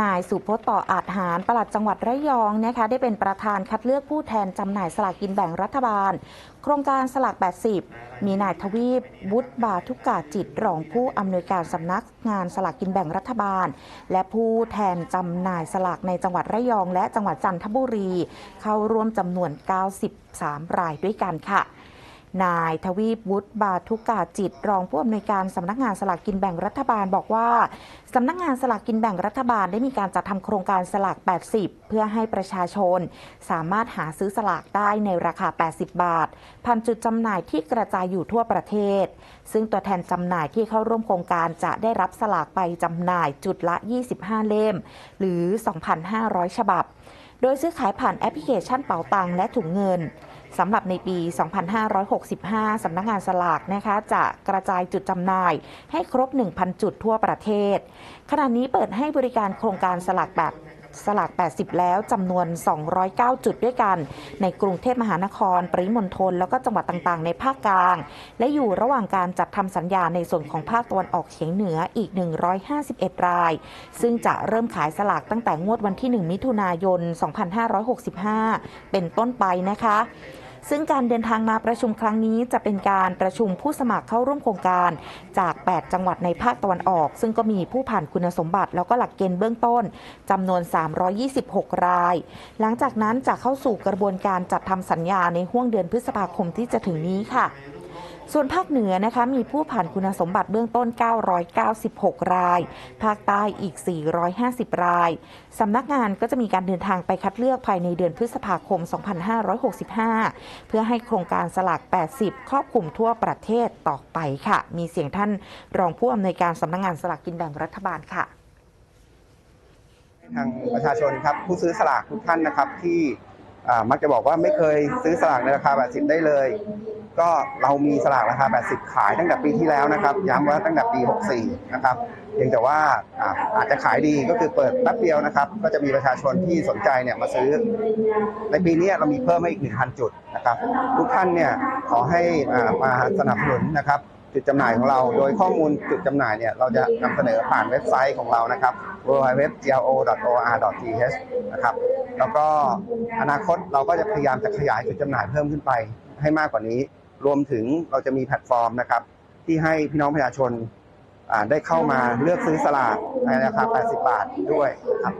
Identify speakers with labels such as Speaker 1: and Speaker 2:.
Speaker 1: นายสุพจน์ต่ออาจหารปลัดจังหวัดระยองนะคะได้เป็นประธานคัดเลือกผู้แทนจำหน่ายสลากกินแบ่งรัฐบาล โครงการสลาก 80 มีนายทวีปวุฒิบาทุกกาจิตรองผู้อำนวยการสำนักงานสลากกินแบ่งรัฐบาล และผู้แทนจำหน่ายสลากในจังหวัดระยอง และจังหวัดจันทบุรี เข้าร่วมจำนวน 93 รายด้วยกันค่ะ นายทวีปวุฒิบาทุกาจิต รองผู้อำนวยการสำนักงานสลากกินแบ่งรัฐบาลบอกว่าสำนักงานสลากกินแบ่งรัฐบาลได้มีการจัดทำโครงการสลาก 80 เพื่อให้ประชาชน สามารถหาซื้อสลากได้ในราคา 80 บาทพันจุดจำหน่ายที่กระจายอยู่ทั่วประเทศ ซึ่งตัวแทนจำหน่ายที่เข้าร่วมโครงการจะได้รับสลากไปจำหน่ายจุดละ 25 เล่ม หรือ 2,500 ฉบับ โดยซื้อขายผ่านแอปพลิเคชันเป๋าตังและถุงเงิน สำหรับในปี 2565 สำนักงานสลากนะคะจะกระจายจุดจำหน่าย ให้ครบ 1,000 จุดทั่วประเทศ ขณะนี้เปิดให้บริการโครงการสลากแบบสลาก 80 แล้วจำนวน 209 จุดด้วยกัน ในกรุงเทพมหานคร ปริมณฑล แล้วก็จังหวัดต่างๆ ในภาคกลาง และอยู่ระหว่างการจัดทำสัญญาในส่วนของภาคตะวันออกเฉียงเหนืออีก 151 ราย ซึ่งจะเริ่มขายสลากตั้งแต่งวดวันที่ 1 มิถุนายน 2565 เป็นต้นไปนะคะ ซึ่งการเดินทางมาประชุมครั้งนี้จะเป็นการประชุมผู้สมัครเข้าร่วมโครงการ จาก 8 จังหวัดในภาคตะวันออก ซึ่งก็มีผู้ผ่านคุณสมบัติ แล้วก็หลักเกณฑ์เบื้องต้นจำนวน 326 ราย หลังจากนั้นจะเข้าสู่กระบวนการจัดทำสัญญาในห่วงเดือนพฤษภาคมที่จะถึงนี้ค่ะ ส่วนภาคเหนือนะคะมีผู้ผ่านคุณสมบัติเบื้องต้น 996 ราย ภาคใต้อีก 450 ราย สำนักงานก็จะมีการเดินทางไปคัดเลือกภายในเดือนพฤษภาคม 2565 เพื่อให้โครงการสลาก 80 ครอบคลุมทั่วประเทศต่อไปค่ะ มีเสียงท่านรองผู้อำนวยการสำนักงานสลากกินแบ่งรัฐบาลค่ะ
Speaker 2: ทางประชาชนครับผู้ซื้อสลากทุกท่านนะครับที่ มักจะบอกว่าไม่เคยซื้อสลากในราคา 80 ได้เลย ก็เรามีสลากราคา 80 ขายตั้งแต่ปีที่แล้วนะครับ ย้ำว่าตั้งแต่ปี 64 นะครับเพียงแต่ว่าอาจจะขายดีก็คือเปิดแป๊บเดียวนะครับ ก็จะมีประชาชนที่สนใจเนี่ยมาซื้อ ในปีนี้เรามีเพิ่มให้อีก 1,000 จุดนะครับ ทุกท่านเนี่ยขอให้อ่ามาสนับสนุนนะครับจุดจำหน่ายของเรา โดยข้อมูลจุดจำหน่ายเนี่ยเราจะนำเสนอผ่านเว็บไซต์ของเรานะครับ www.glo.or.th นะครับแล้วก็อนาคตเราก็จะพยายามจะขยายจุดจำหน่ายเพิ่มขึ้นไปให้มากกว่านี้ รวมถึงเราจะมีแพลตฟอร์มนะครับที่ให้พี่น้องประชาชนอ่าได้เข้ามาเลือกซื้อสลากในราคา 80 บาทด้วยนะครับ